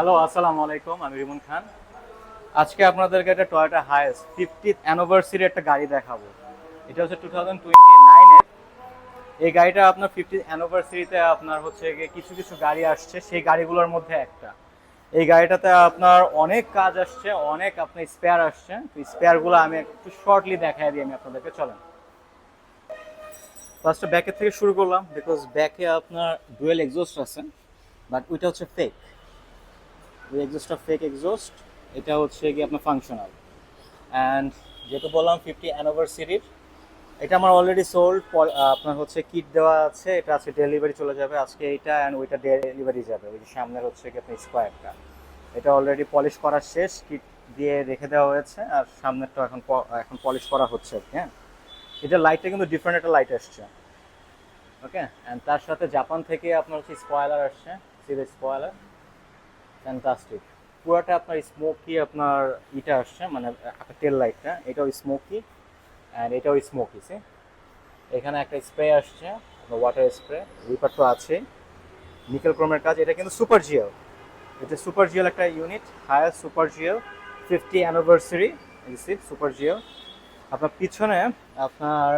Hello, আসসালামু আলাইকুম, আমি রিমন খান। আজকে আপনাদেরকে একটা টয়োটা হায়েস্ট ফিফটিথ অ্যানিভার্সারি একটা গাড়ি দেখাবো। এটা হচ্ছে টু থাউজেন্ড টোয়েন্টি নাইনের এই গাড়িটা আপনার ফিফটিথ অ্যানিভার্সারিতে আপনার হচ্ছে কিছু কিছু গাড়ি আসছে, সেই গাড়িগুলোর মধ্যে একটা। এই গাড়িটাতে আপনার অনেক কাজ আসছে, অনেক আপনার স্পেয়ার আসছে। তো স্পেয়ারগুলো আমি একটু শর্টলি দেখাই দিই আমি আপনাদেরকে, চলেন। ফার্স্টে ব্যাকের থেকে শুরু করলাম বিকজ ব্যাকে আপনার ডুয়েল এক্সস্ট আছে বাট ওইটা হচ্ছে ফেক ওই এক্সস্টটা ফেক এক্সস্ট এটা হচ্ছে কি আপনার ফাংশনাল অ্যান্ড যেহেতু বললাম ফিফটি অ্যানিভার্সারির এটা আমার অলরেডি সোল্ড আপনার হচ্ছে কিট দেওয়া আছে, এটা আজকে ডেলিভারি চলে যাবে, আজকে এইটা অ্যান্ড ওইটা ডেলিভারি যাবে, ওই যে সামনের হচ্ছে কি আপনার স্কোয়ারটা এটা অলরেডি পলিশ করা শেষ কিট দিয়ে রেখে দেওয়া হয়েছে, আর সামনেরটা এখন এখন পলিশ করা হচ্ছে হ্যাঁ? এটা লাইটটা কিন্তু ডিফারেন্ট একটা লাইট আসছে। ওকে অ্যান্ড তার সাথে জাপান থেকে আপনার হচ্ছে স্পয়লার আসছে সিধে স্পয়লার ফ্যান্টাস্টিক পুরোটা আপনার স্মোকি আপনার ইটা আসছে মানে টেল লাইটটা এটাও স্মোকি অ্যান্ড এটাও স্মোকি সে এখানে একটা স্প্রে আসছে ওয়াটার স্প্রে উইপার তো আছে। নিকেল ক্রোমের কাজ, এটা কিন্তু সুপার জিও এটা সুপার জিওল একটা unit higher super GL fifty anniversary super GL আপনার পিছনে আপনার,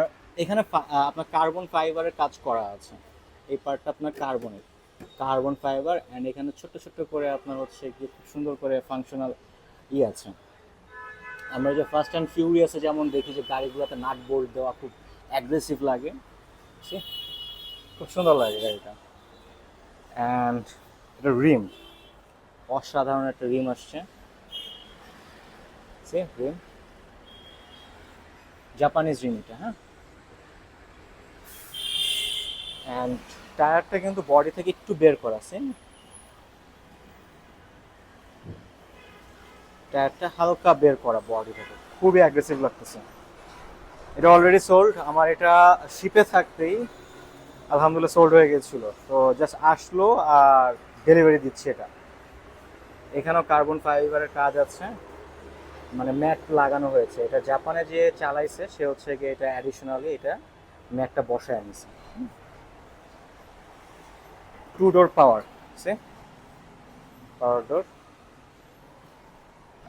এখানে আপনার কার্বন ফাইবারের কাজ করা আছে। এই পার্টটা আপনার কার্বনের কার্বন ফাইবার অ্যান্ড এখানে ছোট্ট ছোট্ট করে আপনার হচ্ছে কি খুব সুন্দর করে ফাংশনাল ই আছে। আমরা যে ফার্স্ট অ্যান্ড ফিউরিয়াসে যেমন দেখি যে গাড়িগুলোতে নাট বোল্ট দেওয়া খুব অ্যাগ্রেসিভ লাগে? খুব সুন্দর লাগে গাড়িটা। অ্যান্ড এটা রিম অসাধারণ একটা রিম আসছে। সে রিম জাপানিজ রিম এটা হ্যাঁ। অ্যান্ড টায়ারটা কিন্তু বডি থেকে একটু বের করা টায়ারটা হালকা বের করা বডি থেকে। খুবই অ্যাগ্রেসিভ লাগতেছে। এটা অলরেডি সোল্ড আমার এটা শিপে থাকতেই আলহামদুলিল্লাহ সোল্ড হয়ে গেছিল। তো জাস্ট আসলো আর ডেলিভারি দিচ্ছি এটা। এখানেও কার্বন ফাইবারের কাজ আছে। মানে ম্যাট লাগানো হয়েছে। এটা জাপানে যে চালাইছে, সে হচ্ছে গিয়ে এটা অ্যাডিশনালি এটা ম্যাটটা বসায় আনিছে। টু ডোর পাওয়ার সে পাওয়ার ডোর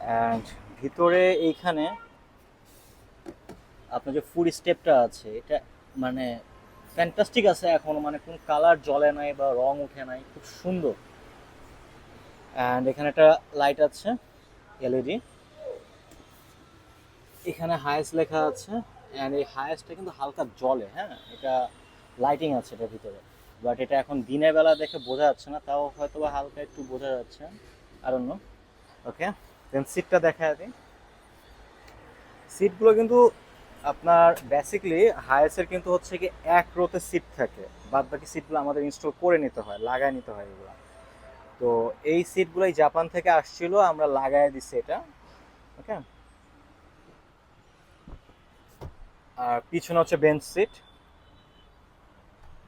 অ্যান্ড ভিতরে এইখানে আপনার যে ফুড স্টেপটা আছে এটা মানে ফ্যান্টাস্টিক আছে এখনও মানে কোন কালার জ্বলে নাই বা রং উঠে নাই খুব সুন্দর। অ্যান্ড এখানে একটা লাইট আছে এলইডি এখানে হায়েস্ট লেখা আছে অ্যান্ড এই হায়েস্টটা কিন্তু হালকা জ্বলে হ্যাঁ? এটা লাইটিং আছে এটার ভিতরে। বাট এটা এখন দিনের বেলা দেখে বোঝা যাচ্ছে না, তাও হয়তো বা হালকা একটু বোঝা যাচ্ছে। আর অন্য ওকে দেন সিটটা দেখা দিই সিটগুলো কিন্তু আপনার বেসিকলি হায়েস্টের কিন্তু হচ্ছে কি এক রোতে সিট থাকে। বাদ বাকি সিটগুলো আমাদের ইনস্টল করে নিতে হয়, লাগায় নিতে হয় এগুলো। তো এই সিটগুলোই জাপান থেকে আসছিল, আমরা লাগায় দিছি এটা। ওকে আর পিছনে হচ্ছে বেঞ্চ সিট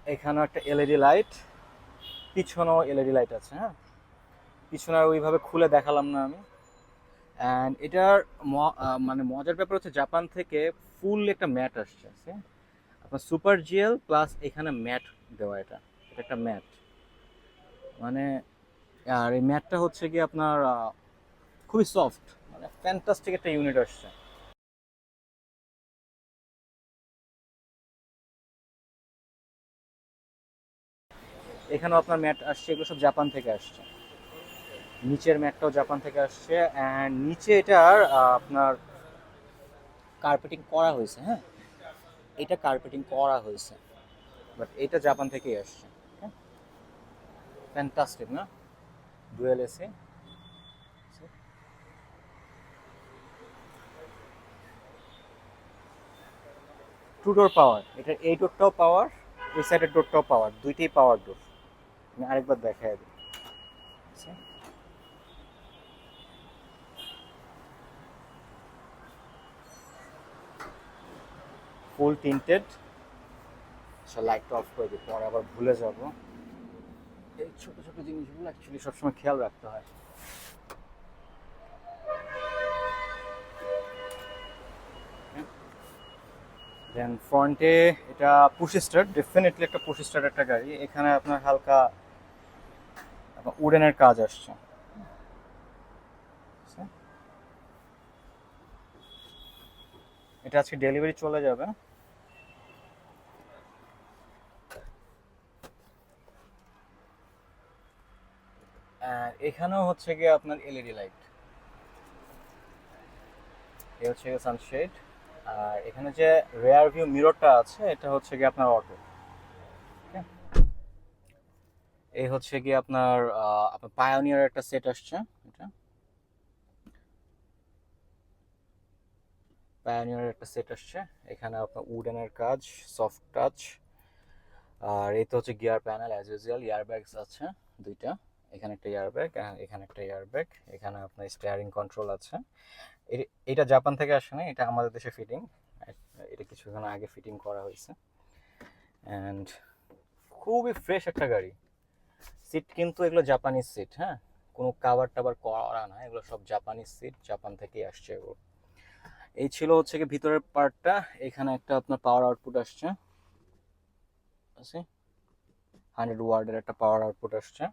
এখানেও একটা এলইডি লাইট পিছনেও এলইডি লাইট আছে হ্যাঁ? পিছনে ওইভাবে খুলে দেখালাম না আমি। অ্যান্ড এটার মানে মজার ব্যাপার হচ্ছে জাপান থেকে ফুল একটা ম্যাট আসছে? আপনার সুপার জিএল প্লাস এখানে ম্যাট দেওয়া এটা এটা একটা ম্যাট। মানে আর এই ম্যাটটা হচ্ছে কি আপনার খুবই সফট মানে ফ্যান্টাস্টিক একটা ইউনিট আসছে। এখানেও আপনার ম্যাট আসছে, এগুলো সব জাপান থেকে আসছে। নিচের ম্যাটটাও জাপান থেকে আসছে অ্যান্ড নিচে এটার আপনার কার্পেটিং করা হয়েছে হ্যাঁ? এটা কার্পেটিং করা হয়েছে বাট এটা জাপান থেকেই আসছে ফ্যান্টাস্টিক না? ডুয়েল এসে টু ডোর পাওয়ার এটা এই ডোরটাও পাওয়ার ওই সাইডের ডোরটাও পাওয়ার দুইটাই পাওয়ার ডোর আমি আরেকবার দিই। See? ফুল টিন্টেড আচ্ছা অফ করে দিই, পরে আবার ভুলে যাব। এই ছোট ছোট জিনিসগুলো অ্যাকচুয়ালি সবসময় খেয়াল রাখতে হয়। দেন ফ্রন্টে এটা পুশ স্টার্ট ডেফিনেটলি একটা পুশ স্টার্ট একটা গাড়ি। এখানে আপনার হালকা উডেনের কাজ আসছে। আচ্ছা। এটা আজকে ডেলিভারি চলে যাবে। এখানেও হচ্ছে গিয়ে আপনার এলইডি লাইট এ হচ্ছে সানশেড আর এখানে যে রেয়ার ভিউ মিররটা আছে, এটা হচ্ছে গিয়ে আপনার অটো এই হচ্ছে কি আপনার আপনার পায়োনিয়ার একটা সেট আসছে, এটা। পায়োনিয়ার একটা সেট আসছে, এখানে আপনার উডেনের কাজ সফট টাচ আর এই তো হচ্ছে gear panel as usual air bags আছে দুইটা, এখানে একটা ইয়ার ব্যাগ এখানে একটা ইয়ার ব্যাগ এখানে আপনার স্টিয়ারিং কন্ট্রোল আছে। এটা জাপান থেকে আসে না এটা আমাদের দেশে ফিটিং এটা কিছুক্ষণ আগে ফিটিং করা হয়েছে। অ্যান্ড খুবই ফ্রেশ একটা গাড়ি। সিট কিন্তু এগুলো জাপানিজ সিট হ্যাঁ? কোনো কাভার টাভার করা না, এগুলো সব জাপানিজ সিট জাপান থেকেই আসছে এগুলো। এই ছিল হচ্ছে কি ভিতরের পার্টটা এখানে একটা আপনার পাওয়ার আউটপুট আসছে। আছে হান্ড্রেড ওয়ার্ডের একটা পাওয়ার আউটপুট আসছে।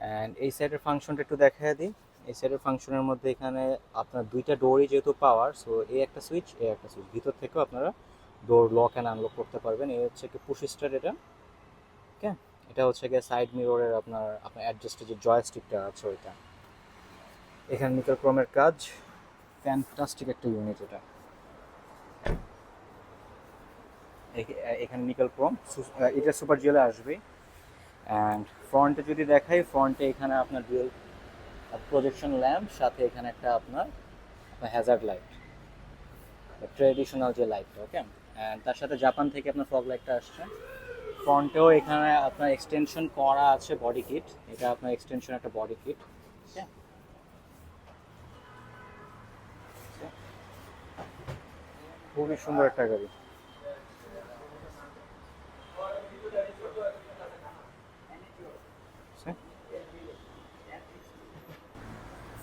অ্যান্ড এই সাইডের ফাংশনটা একটু দেখা দিই। এই সাইডের ফাংশনের মধ্যে এখানে আপনার দুইটা ডোরই যেহেতু পাওয়ার সো এই একটা সুইচ এই একটা সুইচ ভিতর থেকেও আপনারা ডোর লক অ্যান্ড আনলক করতে পারবেন। এই হচ্ছে কি পুশ স্টার এটা। ওকে এটা হচ্ছে গিয়ে সাইড মিররের আপনার আপনার অ্যাডজাস্টের যে জয়স্টিকটা আছে ওইটা। এখানে নিকেল ক্রোমের কাজ। ফ্যান্টাস্টিক একটা ইউনিট এটা। এখানে নিকেল ক্রোম। এটা সুপার জিওলে আসবে। অ্যান্ড ফ্রন্টে যদি দেখাই ফ্রন্টে এখানে আপনার ডুয়েল প্রজেকশন ল্যাম্প সাথে এখানে একটা আপনার হ্যাজার্ড লাইট ট্রেডিশনাল যে লাইটটা ওকে তার সাথে জাপান থেকে আপনার ফগ লাইটটা আসছে। ফ্রন্টেও এখানে আপনার এক্সটেনশন করা আছে বডি কিট এটা আপনার এক্সটেনশন একটা বডি কিট খুবই সুন্দর একটা গাড়ি।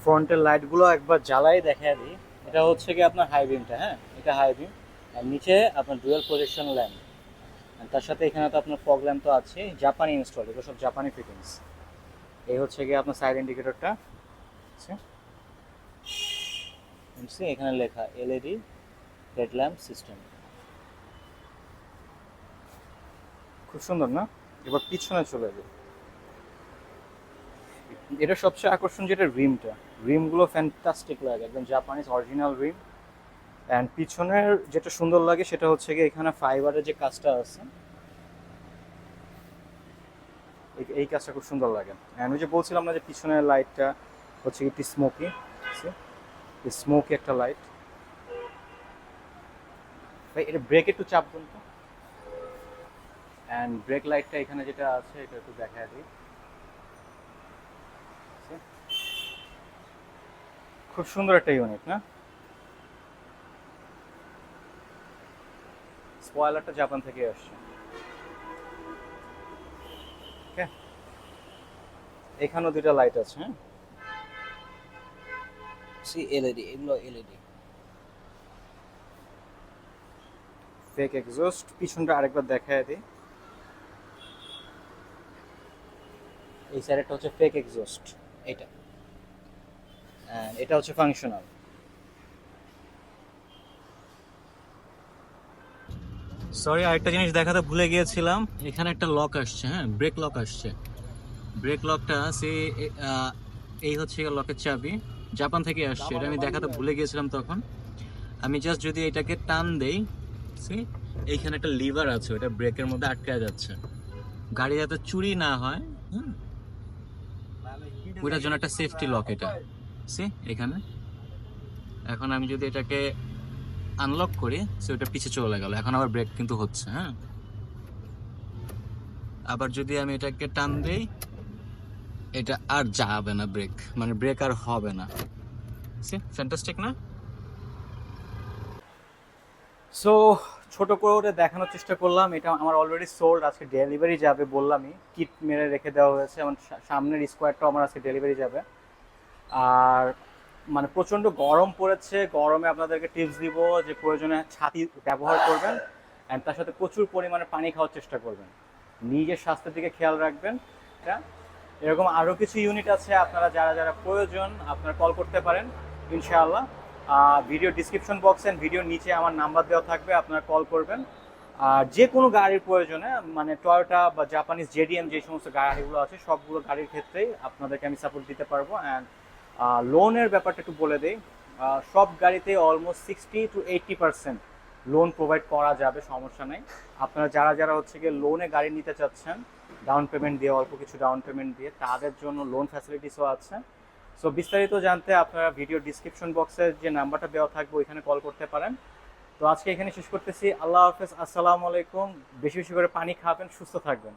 ফ্রন্টের লাইটগুলো একবার জ্বালাই দেখা দিই। এটা হচ্ছে কি আপনার হাই বিমটা হ্যাঁ? এটা হাই বিম আর নিচে আপনার ডুয়েল প্রজেকশন ল্যাম্প তার সাথে এখানে তো আপনার ফগ ল্যাম্প তো আছে জাপানি ইনস্টল এগুলো সব জাপানি ফিটিংস এই হচ্ছে গিয়ে আপনার সাইড ইন্ডিকেটরটা এখানে লেখা এলইডি হেড ল্যাম্প সিস্টেম খুব সুন্দর, না? এবার পিছনে চলে যাবে এটা সবচেয়ে আকর্ষণ যেটা রিমটা। রিমগুলো ফ্যান্টাস্টিক লাগে, একদম জাপানিজ অরিজিনাল রিম অ্যান্ড পিছনের যেটা সুন্দর লাগে সেটা হচ্ছে কি এখানে ফাইবারের যে কাজটা আছে, এই কাজটা খুব সুন্দর লাগে। অ্যান্ড ওই যে বলছিলাম না যে পিছনের লাইটটা হচ্ছে একটি স্মোকি স্মোকি একটা লাইট ভাই, এটা ব্রেক একটু চাপ দেন তো। অ্যান্ড ব্রেক লাইটটা এখানে যেটা আছে, এটা একটু দেখা দিই। খুব সুন্দর একটা ইউনিট না? স্পয়লারটা জাপান থেকে আসছে। ওকে? এখানেও দুইটা লাইট আছে হ্যাঁ? সি এলইডি এগুলো এলইডি। ফেক এক্সস্ট পিছনটা আরেকবার দেখায় দিই। এই সাইডটা হচ্ছে ফেক এক্সস্ট এটা এটা হচ্ছে ফাংশনাল সরি আরেকটা জিনিস দেখাতে ভুলে গিয়েছিলাম। এখানে একটা লক আসছে হ্যাঁ ব্রেক লক আসছে। ব্রেক লকটা সে এই হচ্ছে লকের চাবি। জাপান থেকে আসছে, এটা আমি দেখাতে ভুলে গিয়েছিলাম তখন। আমি জাস্ট যদি এটাকে টান দেই সে এইখানে একটা লিভার আছে, ওটা ব্রেকের মধ্যে আটকে যাচ্ছে। গাড়ি যাতে চুরি না হয়, হুম, ওইটার জন্য একটা সেফটি লক এটা। সি এখানে। এখন আমি যদি এটাকে আনলক করি সে ওটা পিছে চলে গেল। এখন আবার ব্রেক কিন্তু হচ্ছে হ্যাঁ? আবার যদি আমি এটাকে টান দেই, এটা আর যাবে না ব্রেক মানে ব্রেক আর হবে না। সি ফ্যান্টাস্টিক না? সো ছোট করে ওটা দেখানোর চেষ্টা করলাম। এটা আমার অলরেডি সোল্ড আজকে ডেলিভারি যাবে বললামই। কিট মেরে রেখে দেওয়া হয়েছে। আমার সামনের স্কোয়ারটাও আমার আজকে ডেলিভারি যাবে। আর মানে প্রচণ্ড গরম পড়েছে, গরমে আপনাদেরকে টিপস দিব যে প্রয়োজনে ছাতি ব্যবহার করবেন অ্যান্ড তার সাথে প্রচুর পরিমাণে পানি খাওয়ার চেষ্টা করবেন। নিজের স্বাস্থ্যের দিকে খেয়াল রাখবেন এটা এরকম আরও কিছু ইউনিট আছে আপনারা যারা যারা প্রয়োজন আপনারা কল করতে পারেন, ইনশাআল্লাহ। ভিডিও ডিসক্রিপশন বক্স এন্ড ভিডিওর নিচে আমার নাম্বার দেওয়া থাকবে, আপনারা কল করবেন। আর যে কোনো গাড়ির প্রয়োজনে মানে টয়োটা বা জাপানিজ জেডিএম যে সমস্ত গাড়িগুলো আছে, সবগুলো গাড়ির ক্ষেত্রেই আপনাদেরকে আমি সাপোর্ট দিতে পারব অ্যান্ড লোনের ব্যাপারটা একটু বলে দেই। সব গাড়িতে almost sixty to eighty percent loan provide করা যাবে, সমস্যা নেই। আপনারা যারা যারা হচ্ছে গিয়ে লোনে গাড়ি নিতে চাচ্ছেন ডাউন পেমেন্ট দিয়ে, অল্প কিছু ডাউন পেমেন্ট দিয়ে, তাদের জন্য লোন ফ্যাসিলিটিসও আছে। সো বিস্তারিত জানতে আপনারা ভিডিও ডিসক্রিপশন বক্সের যে নাম্বারটা দেওয়া থাকবে, ওইখানে কল করতে পারেন। তো আজকে এখানে শেষ করতেছি। আল্লাহ হাফেজ, আসসালামু আলাইকুম। বেশি বেশি করে পানি খাবেন, সুস্থ থাকবেন।